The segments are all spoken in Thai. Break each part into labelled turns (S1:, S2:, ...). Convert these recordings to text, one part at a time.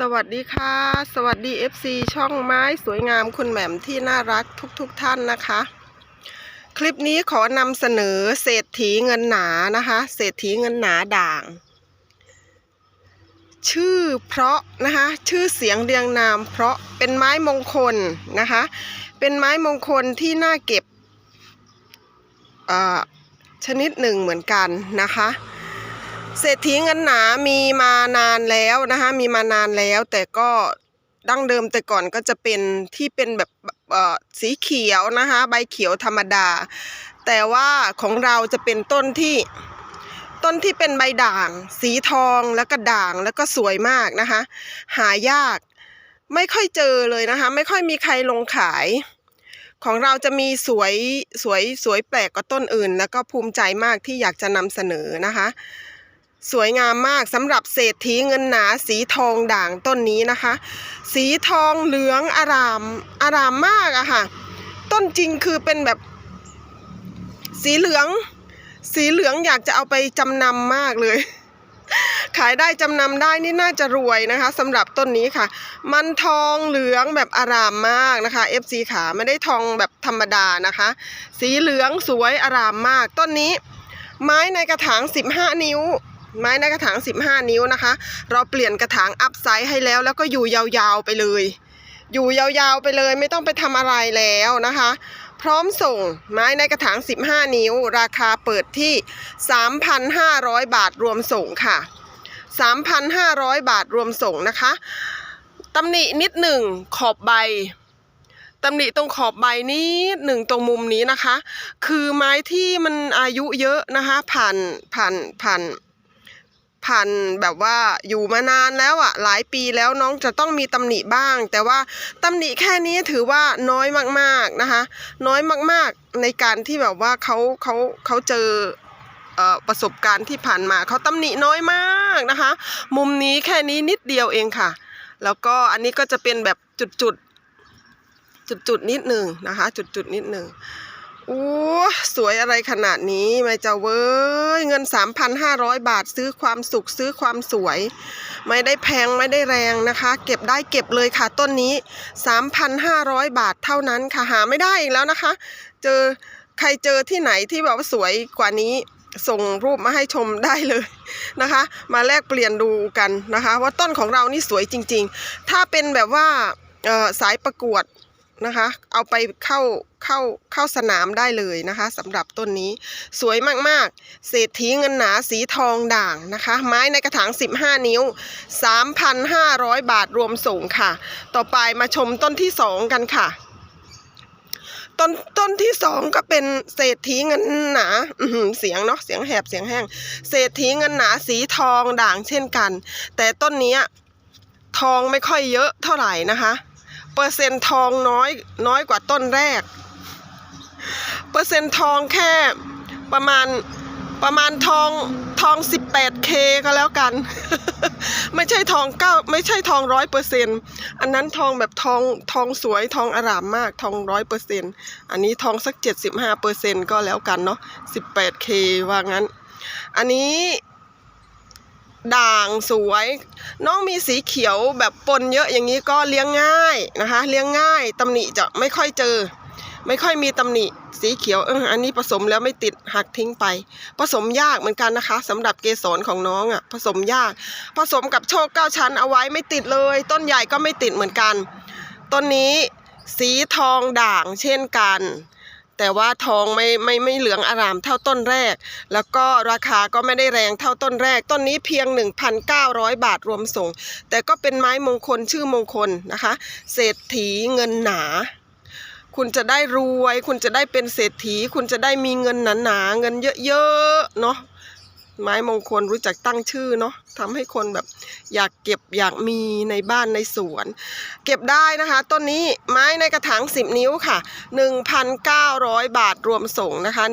S1: สวัสดีค่ะ สวัสดี FC ช่องไม้สวยงามคุณแหม่มที่น่ารักทุกๆทท่านนะคะ คลิปนี้ขอนำเสนอเศรษฐีเงินหนานะคะ เศรษฐีเงินหนาด่าง ชื่อเพราะนะคะ ชื่อเสียงเรียงนาม เพราะเป็นไม้มงคลนะคะ เป็นไม้มงคลที่น่าเก็บอ่อชนิดหนึ่งเหมือนกันนะคะ เศรษฐีเงินหนามีมานานแล้วนะคะมีมานานแล้ว แต่ก็ดั้งเดิมแต่ก่อนก็จะเป็นที่เป็นแบบสีเขียวนะคะใบเขียวธรรมดา แต่ว่าของเราจะเป็นต้นที่ต้นที่เป็นใบด่าง สีทองแล้วก็ด่างแล้วก็สวยมากนะคะ หายากไม่ค่อยเจอเลยนะคะ ไม่ค่อยมีใครลงขาย ของเราจะมีสวยสวยสวยแปลกกว่าต้นอื่น แล้วก็ภูมิใจมากที่อยากจะนำเสนอนะคะ สวยงามมากสำหรับเศรษฐีเงินหนาสีทองด่างต้นนี้นะคะ สีทองเหลืองอารามอารามมากอะค่ะ ต้นจริงคือเป็นแบบ สีเหลือง สีเหลืองอยากจะเอาไปจำนำมากเลย ขายได้จำนำได้นี่น่าจะรวยนะคะสำหรับต้นนี้ค่ะ มันทองเหลืองแบบอารามมากนะคะ FC ขาไม่ได้ทองแบบธรรมดานะคะ สีเหลืองสวยอารามมาก ต้นนี้ ไม้ในกระถาง 15 นิ้ว ไม้ในกระถาง 15 นิ้วนะคะ เราเปลี่ยนกระถางอัพไซส์ให้แล้ว แล้วก็อยู่ยาวๆไปเลย อยู่ยาวๆไปเลยไม่ต้องไปทำอะไรแล้วนะคะ พร้อมส่งไม้ในกระถาง 15 นิ้ว ราคาเปิดที่ 3,500 บาทรวมส่งค่ะ 3,500 บาทรวมส่งนะคะตำหนินิดหนึ่งขอบใบตำหนิตรงขอบใบนิดหนึ่งตรงมุมนี้นะคะ คือไม้ที่มันอายุเยอะนะคะ ผ่านผ่านผ่าน ผ่านแบบว่าอยู่มานานแล้วอะ่ะหลายปีแล้วน้องจะต้องมีตำหนิบ้าง แต่ว่าตำหนิแค่นี้ถือว่าน้อยมากๆนะคะ น้อยมากๆในการที่แบบว่าเขาเขาเขาเจอประสบการณ์ที่ผ่านมาเขาตำหนิน้อยมากนะคะ มุมนี้แค่นี้นิดเดียวเองค่ะ แล้วก็อันนี้ก็จะเป็นแบบจุดๆจุดๆนิดหนึ่งนะคะ จุดๆนิดหนึ่ง โอ้สวยอะไรขนาดนี้ไม่เจ้าเว้ย เงิน 3,500 บาทซื้อความสุขซื้อความสวย ไม่ได้แพงไม่ได้แรงนะคะ เก็บได้เก็บเลยค่ะต้นนี้ 3,500 บาทเท่านั้นค่ะหาไม่ได้อีกแล้วนะคะ เจอใครเจอที่ไหนที่แบบว่าสวยกว่านี้ส่งรูปมาให้ชมได้เลยนะคะ มาแลกเปลี่ยนดูกันนะคะ ว่าต้นของเรานี่สวยจริง ๆ ถ้าเป็นแบบว่าสายประกวด นะคะ เอาไปเข้าเข้าเข้าสนามได้เลยนะคะสำหรับต้นนี้สวยมากๆ เศรษฐีเงินหนาสีทองด่างนะคะ ไม้ในกระถาง 15 นิ้ว 3,500 บาทรวมส่งค่ะ ต่อไปมาชมต้นที่ 2 กันค่ะ ต้นต้นที่สองก็เป็นเศรษฐีเงินหนาเสียงเนาะเสียงแหบเสียงแห้ง เศรษฐีเงินหนาสีทองด่างเช่นกัน แต่ต้นนี้ทองไม่ค่อยเยอะเท่าไหร่นะคะ เปอร์เซ็นต์ทองน้อยน้อยกว่าต้นแรก เปอร์เซ็นต์ทองแค่ประมาณประมาณทองทอง 18K ก็แล้วกัน ไม่ใช่ทองเก้าไม่ใช่ทองร้อยเปอร์เซ็นอันนั้นทองแบบทองทองสวยทองอารามมากทองร้อยเปอร์เซ็นอันนี้ทองสักเจ็ดสิบห้าเปอร์เซ็นก็แล้วกันเนาะสิบแปดเคว่างั้น อันนี้ ด่างสวย น้องมีสีเขียวแบบปนเยอะอย่างนี้ก็เลี้ยงง่ายนะคะ เลี้ยงง่ายตำหนิจะไม่ค่อยเจอ ไม่ค่อยมีตำหนิสีเขียวเอออันนี้ผสมแล้วไม่ติดหักทิ้งไป ผสมยากเหมือนกันนะคะสำหรับเกสรของน้องอะ่ะ ผสมยาก ผสมกับโชคเก้าชั้นเอาไว้ไม่ติดเลย ต้นใหญ่ก็ไม่ติดเหมือนกัน ต้นนี้สีทองด่างเช่นกัน แต่ว่าทองไม่ไม่ไม่เหลืองอารามเท่าต้นแรก แล้วก็ราคาก็ไม่ได้แรงเท่าต้นแรก ต้นนี้เพียง 1,900 บาทรวมส่ง แต่ก็เป็นไม้มงคลชื่อมงคลนะคะ เศรษฐีเงินหนา คุณจะได้รวย คุณจะได้เป็นเศรษฐี คุณจะได้มีเงินหนาๆเงินเยอะๆเนาะ ไม้มงคลรู้จักตั้งชื่อเนาะทำให้คนแบบอยากเก็บอยากมีในบ้านในสวน เก็บได้นะคะต้นนี้ไม้ในกระถาง 10 นิ้วค่ะ 1,900 บาทรวมส่งนะคะ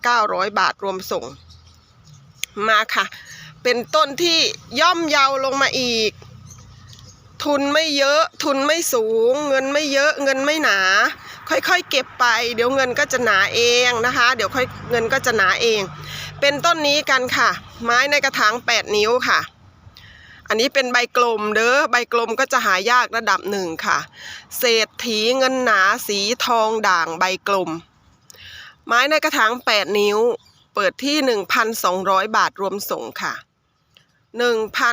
S1: 1,900 บาทรวมส่ง มาค่ะ เป็นต้นที่ย่อมเยาวลงมาอีก ทุนไม่เยอะทุนไม่สูง เงินไม่เยอะเงินไม่หนา ค่อยๆ เก็บไป เดี๋ยวเงินก็จะหนาเองนะคะ เดี๋ยวค่อยเงินก็จะหนาเอง เป็นต้นนี้กันค่ะ ไม้ในกระถาง 8 นิ้วค่ะ อันนี้เป็นใบกลมเด้อใบกลมก็จะหายากระดับหนึ่งค่ะ เศรษฐีเงินหนาสีทองด่างใบกลม ไม้ในกระถาง 8 นิ้ว เปิดที่ 1,200 บาทรวมส่งค่ะ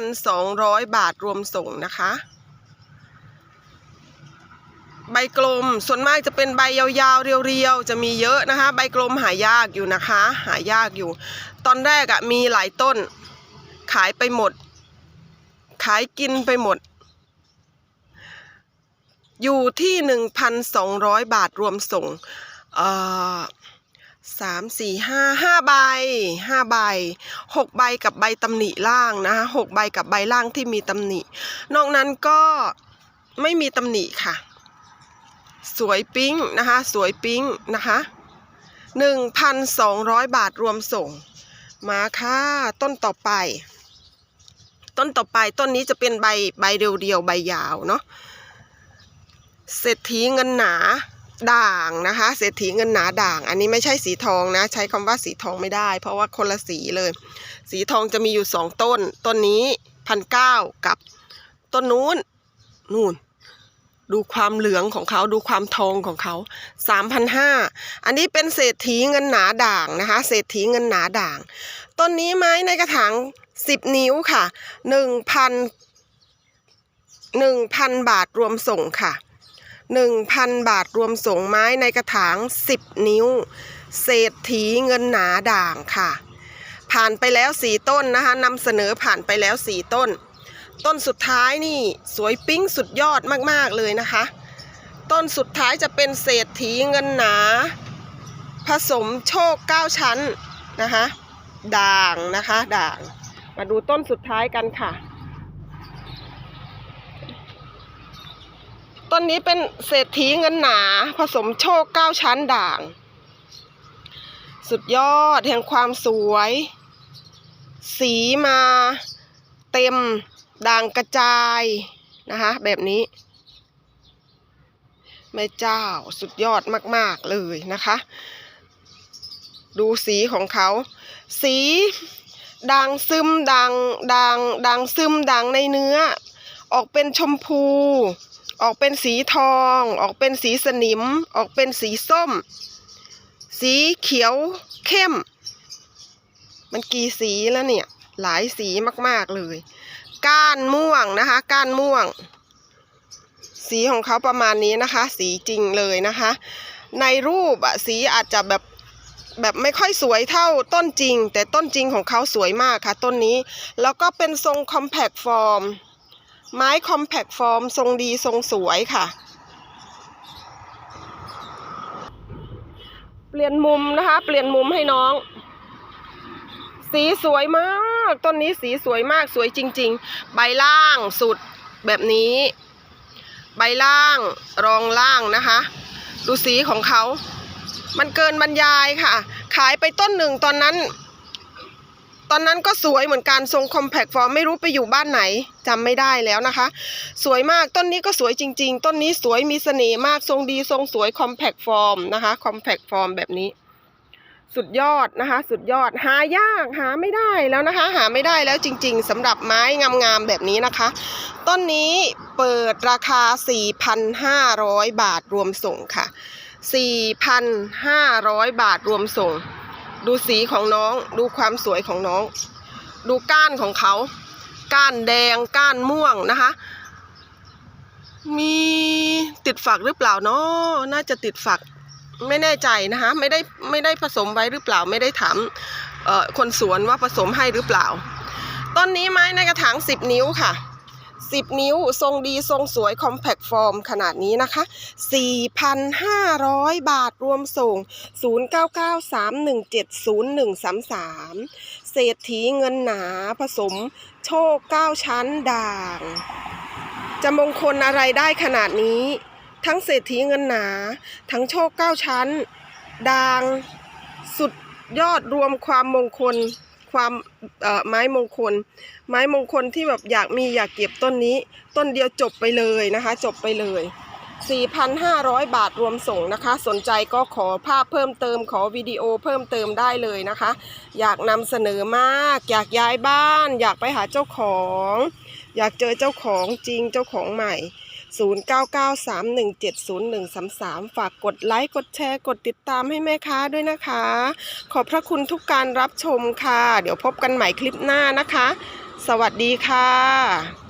S1: 1,200 บาทรวมส่งนะคะ ใบกลมส่วนมากจะเป็นใบยาวๆ เรียวๆ จะมีเยอะนะคะ ใบกลมหายากอยู่นะคะ หายากอยู่ ตอนแรกอะมีหลายต้น ขายไปหมด ขายกินไปหมด อยู่ที่หนึ่งพันสองร้อยบาทรวมส่งเอ่อสามสี่ห้าห้าใบห้าใบหกใบกับใบตำหนิล่างนะคะหกใบกับใบล่างที่มีตำหนิ นอกนั้นก็ไม่มีตำหนิค่ะ สวยปิ๊งนะคะ สวยปิ๊งนะคะหนึ่งพันสองร้อยบาทรวมส่ง มาค่ะ ต้นต่อไป ต้นต่อไปต้นนี้จะเป็นใบใบเรียวๆใบยาวเนาะเศรษฐีเงินหนาด่างนะคะ เศรษฐีเงินหนาด่าง อันนี้ไม่ใช่สีทองนะ ใช้คำว่าสีทองไม่ได้ เพราะว่าคนละสีเลย สีทองจะมีอยู่สองต้น ต้นนี้พันเก้ากับต้นนู้นนู่น ดูความเหลืองของเขาดูความทองของเขาสามพันห้าอันนี้เป็นเศรษฐีเงินหนาด่างนะคะ เศรษฐีเงินหนาด่าง ต้นนี้ไม้ในกระถางสิบนิ้วค่ะหนึ่งพันหนึ่งพันบาทรวมส่งค่ะหนึ่งพันบาทรวมส่งไม้ในกระถางสิบนิ้ว เศรษฐีเงินหนาด่างค่ะ ผ่านไปแล้วสี่ต้นนะคะนำเสนอผ่านไปแล้วสี่ต้น ต้นสุดท้ายนี่สวยปิ๊งสุดยอดมากๆเลยนะคะ ต้นสุดท้ายจะเป็นเศรษฐีเงินหนา ผสมโชคเก้าชั้นนะคะ ด่างนะคะ ด่าง มาดูต้นสุดท้ายกันค่ะ ต้นนี้เป็นเศรษฐีเงินหนา ผสมโชคเก้าชั้นด่าง สุดยอดแห่งความสวย สีมาเต็ม ด่างกระจายนะคะ แบบนี้ แม่เจ้าสุดยอดมาก ๆ เลยนะคะ ดูสีของเขา สีด่างซึมด่างด่างด่างซึมด่างในเนื้อ ออกเป็นชมพู ออกเป็นสีทอง ออกเป็นสีสนิม ออกเป็นสีส้ม สีเขียวเข้ม มันกี่สีแล้วเนี่ย หลายสีมาก ๆ เลย ก้านม่วงนะคะ ก้านม่วง สีของเขาประมาณนี้นะคะ สีจริงเลยนะคะ ในรูปอะสีอาจจะแบบแบบไม่ค่อยสวยเท่าต้นจริง แต่ต้นจริงของเขาสวยมากค่ะ ต้นนี้ แล้วก็เป็นทรงคอมแพคฟอร์มไม้คอมแพคฟอร์มทรงดีทรงสวยค่ะ เปลี่ยนมุมนะคะ เปลี่ยนมุมให้น้อง สีสวยมาก ต้นนี้สีสวยมากสวยจริง ๆ ใบล่างสุดแบบนี้ ใบล่างรองล่างนะคะ ดูสีของเขา มันเกินบรรยายค่ะ ขายไปต้นหนึ่งตอนนั้น ตอนนั้นก็สวยเหมือนกันทรงคอมแพคฟอร์มไม่รู้ไปอยู่บ้านไหนจำไม่ได้แล้วนะคะ สวยมากต้นนี้ก็สวยจริง ๆ ต้นนี้สวยมีเสน่ห์มากทรงดีทรงสวยคอมแพคฟอร์มนะคะคอมแพคฟอร์มแบบนี้ สุดยอดนะคะ สุดยอดหายากหาไม่ได้แล้วนะคะ หาไม่ได้แล้วจริง ๆสำหรับไม้งามๆแบบนี้นะคะ ต้นนี้เปิดราคา 4,500 บาทรวมส่งค่ะ 4,500 บาทรวมส่ง ดูสีของน้องดูความสวยของน้อง ดูก้านของเขา ก้านแดงก้านม่วงนะคะ มีติดฝักหรือเปล่าเนาะน่าจะติดฝัก ไม่แน่ใจนะคะ ไม่ได้ไม่ได้ผสมไว้หรือเปล่า ไม่ได้ถามคนสวนว่าผสมให้หรือเปล่า ต้นนี้ไม้ในกระถาง 10 นิ้วค่ะ 10 นิ้วทรงดีทรงสวยคอมแพคฟอร์มขนาดนี้นะคะ 4,500 บาทรวมส่ง 0993170133 เศรษฐีเงินหนาผสมโชค 9 ชั้นด่าง จะมงคลอะไรได้ขนาดนี้ ทั้งเศรษฐีเงินหนา ทั้งโชค9ชั้น ดางสุดยอดรวมความมงคล ความไม้มงคล ไม้มงคลที่แบบอยากมีอยากเก็บต้นนี้ ต้นเดียวจบไปเลยนะคะ จบไปเลย 4,500 บาทรวมส่งนะคะ สนใจก็ขอภาพเพิ่มเติมขอวิดีโอเพิ่มเติมได้เลยนะคะ อยากนำเสนอมาก อยากย้ายบ้าน อยากไปหาเจ้าของ อยากเจอเจ้าของจริงเจ้าของใหม่ 0993170133 ฝากกดไลค์ กดแชร์ กดติดตามให้แม่ค้าด้วยนะคะ ขอบพระคุณทุกการรับชมค่ะ เดี๋ยวพบกันใหม่คลิปหน้านะคะ สวัสดีค่ะ